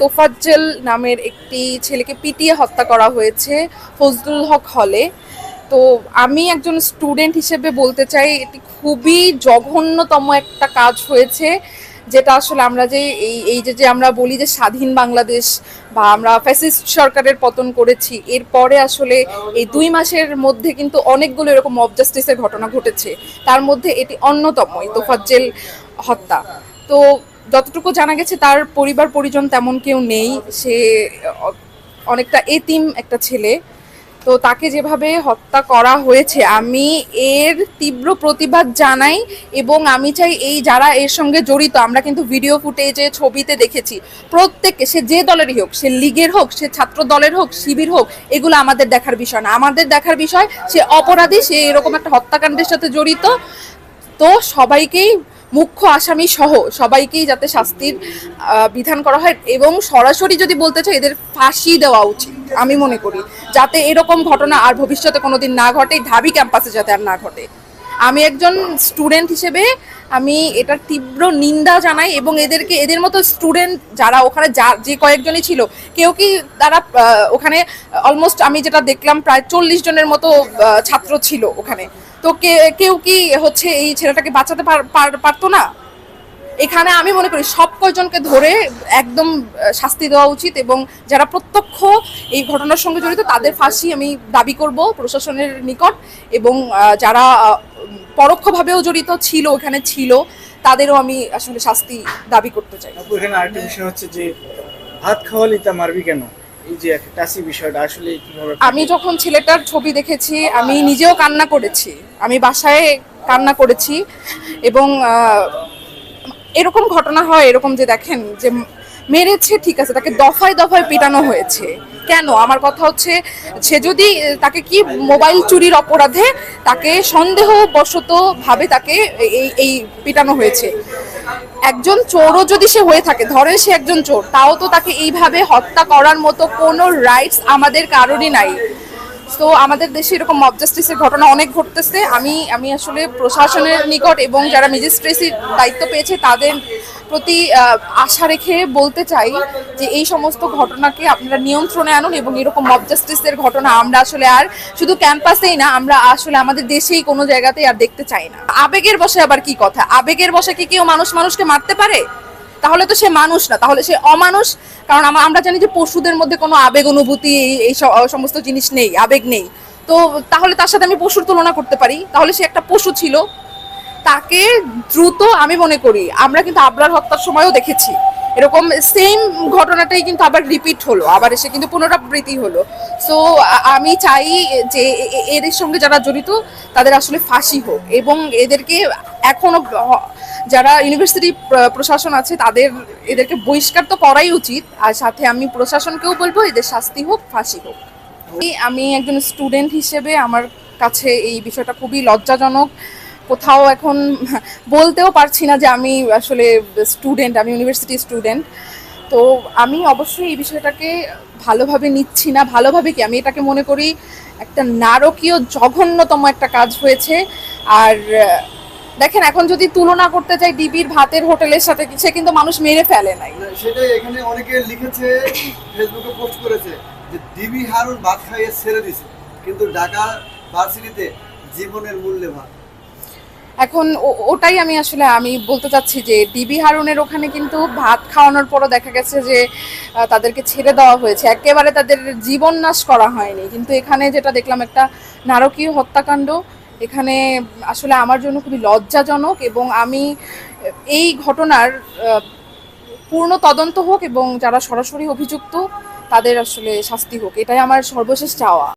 তোফাজ্জেল নামের একটি ছেলেকে পিটিয়ে হত্যা করা হয়েছে ফজলুল হক হলে। তো আমি একজন স্টুডেন্ট হিসেবে বলতে চাই, এটি খুবই জঘন্যতম একটা কাজ হয়েছে, যেটা আসলে আমরা যে এই এই যে যে আমরা বলি যে স্বাধীন বাংলাদেশ বা আমরা ফ্যাসিস্ট সরকারের পতন করেছি, এরপরে আসলে এই দুই মাসের মধ্যে কিন্তু অনেকগুলো এরকম মব জাস্টিসের ঘটনা ঘটেছে। তার মধ্যে এটি অন্যতম এই তোফাজ্জেল হত্যা। তো যতটুকু জানা গেছে, তার পরিবার, পরিজন তেমন কেউ নেই। সে অনেকটা এতিম একটা ছেলে। তো তাকে যেভাবে হত্যা করা হয়েছে, আমি এর তীব্র প্রতিবাদ জানাই এবং আমি চাই এই যারা এর সঙ্গে জড়িত, আমরা কিন্তু ভিডিও ফুটেজে, ছবিতে দেখেছি, প্রত্যেককে, সে যে দলেরই হোক, সে লীগের হোক, সে ছাত্র দলের হোক, শিবির হোক, এগুলো আমাদের দেখার বিষয় না। আমাদের দেখার বিষয়, সে অপরাধী, সে এরকম একটা হত্যাকাণ্ডের সাথে জড়িত। তো সবাইকেই মুখ্য আসামি সহ সবাইকেই যাতে শাস্তির বিধান করা হয় এবং সরাসরি যদি বলতে চাই এদের ফাঁসি দেওয়া উচিত, আমি মনে করি। যাতে এরকম ঘটনা আর ভবিষ্যতে কোনোদিন না ঘটে, ঢাবি ক্যাম্পাসে যাতে আর না ঘটে। আমি একজন স্টুডেন্ট হিসেবে আমি এটার তীব্র নিন্দা জানাই এবং এদেরকে, এদের মতো স্টুডেন্ট যারা ওখানে, যা, যে কয়েকজনই ছিল, কেউ কি তারা ওখানে অলমোস্ট আমি যেটা দেখলাম প্রায় চল্লিশ জনের মতো ছাত্র ছিল ওখানে। তো কেউ কি হচ্ছে এই ছেলেটাকে বাঁচাতে পার- পার- পারতো না? এখানে আমি মনে করি সব কয়জনকে ধরে একদম শাস্তি দেওয়া উচিত এবং যারা প্রত্যক্ষ এই ঘটনার সঙ্গে জড়িত তাদের ফাঁসি আমি দাবি করব প্রশাসনের নিকট এবং যারা পরোক্ষভাবেও জড়িত ছিল, ওখানে ছিল, তাদেরও আমি আসলে শাস্তি দাবি করতে চাই। এখানে আরেকটা বিষয় হচ্ছে যে, ভাত খাওয়ালি তা মারবি কেন? আমি যখন ছেলেটার ছবি দেখেছি, আমি নিজেও কান্না করেছি। আমি বাসায় কান্না করেছি এবং এরকম ঘটনা হয়, এরকম যে দেখেন যে মেরেছে, ঠিক আছে, তাকে দফায় দফায় পিটানো হয়েছে। কেন? আমার কথা হচ্ছে, সে যদি তাকে কি মোবাইল চুরির অপরাধে তাকে সন্দেহবশত ভাবে তাকে এই এই পিটানো হয়েছে? একজন চোরও যদি সে হয়ে থাকে, ধরেন সে একজন চোর, তাও তো তাকে এইভাবে হত্যা করার মতো কোনো রাইটস আমাদের কারণই নাই। তো আমাদের দেশে এরকম মব জাস্টিসের ঘটনা অনেক ঘটতেছে। আমি আমি আসলে প্রশাসনের নিকট এবং যারা ম্যাজিস্ট্রেসির দায়িত্ব পেয়েছে, তাদের প্রতি আশা রেখে বলতে চাই যে এই সমস্ত ঘটনাকে আপনারা নিয়ন্ত্রণে আনুন এবং এরকম মব জাস্টিসের ঘটনা আমরা আসলে আর শুধু ক্যাম্পাসেই না, আমরা আসলে আমাদের দেশেই কোনো জায়গাতেই আর দেখতে চাই না। আবেগের বসে আবার কি কথা? আবেগের বসে কি কেউ মানুষ মানুষকে মারতে পারে? তাহলে তো সে মানুষ না, তাহলে সে অমানুষ। কারণ আমরা জানি যে পশুদের মধ্যে কোনো আবেগ, অনুভূতি, এই- এই সমস্ত জিনিস নেই, আবেগ নেই। তো তাহলে তার সাথে আমি পশুর তুলনা করতে পারি? তাহলে সে একটা পশু ছিল তাকে দ্রুত আমি মনে করি। আমরা কিন্তু আবরার হত্যার সময়ও দেখেছি। এরকম সেম ঘটনাটাই কিন্তু আবার রিপিট হলো। আবার এসে কিন্তু পুনরাবৃত্তি হলো। সো আমি চাই যে এ- এ- এর সঙ্গে যারা জড়িত, তাদের আসলে ফাঁসি হোক এবং এদেরকে এখনও যারা ইউনিভার্সিটি প্রশাসন আছে, তাদের, এদেরকে বহিষ্কার তো করাই উচিত। আর সাথে আমি প্রশাসনকেও বলব, এদের শাস্তি হোক, ফাঁসি হোক। আমি একজন স্টুডেন্ট হিসেবে আমার কাছে এই বিষয়টা খুবই লজ্জাজনক। কোথাও এখন বলতেও পারছি না যে আমি আসলে স্টুডেন্ট আমি ইউনিভার্সিটি স্টুডেন্ট তো আমি অবশ্যই এই বিষয়টাকে ভালোভাবে নিচ্ছি না। ভালোভাবে কি? আমি এটাকে মনে করি একটা নারকীয় জঘন্যতম একটা কাজ হয়েছে। আর দেখেন, এখন যদি তুলনা করতে চাই ডিবির ভাতের হোটেলের সাথে, সে কিন্তু মানুষ মেরে ফেলে নাই। সেটাই এখানে অনেকে লিখেছে ফেসবুকে পোস্ট করেছে যে ডিবি হারুন ভাত খাইয়ে ছেড়ে দিছে। কিন্তু ঢাকা ভার্সিটিতে জীবনের মূল্যে ভাত। এখন ওটাই আমি আসলে, আমি বলতে চাচ্ছি যে ডিবি হারুনের ওখানে কিন্তু ভাত খাওয়ানোর পরও দেখা গেছে যে তাদেরকে ছেড়ে দেওয়া হয়েছে। একেবারে তাদের জীবন নাশ করা হয়নি। কিন্তু এখানে যেটা দেখলাম একটা নারকীয় হত্যাকাণ্ড। এখানে আসলে আমার জন্য খুবই লজ্জাজনক এবং আমি এই ঘটনার পূর্ণ তদন্ত হোক এবং যারা সরাসরি অভিযুক্ত, তাদের আসলে শাস্তি হোক। এটাই আমার সর্বশেষ চাওয়া।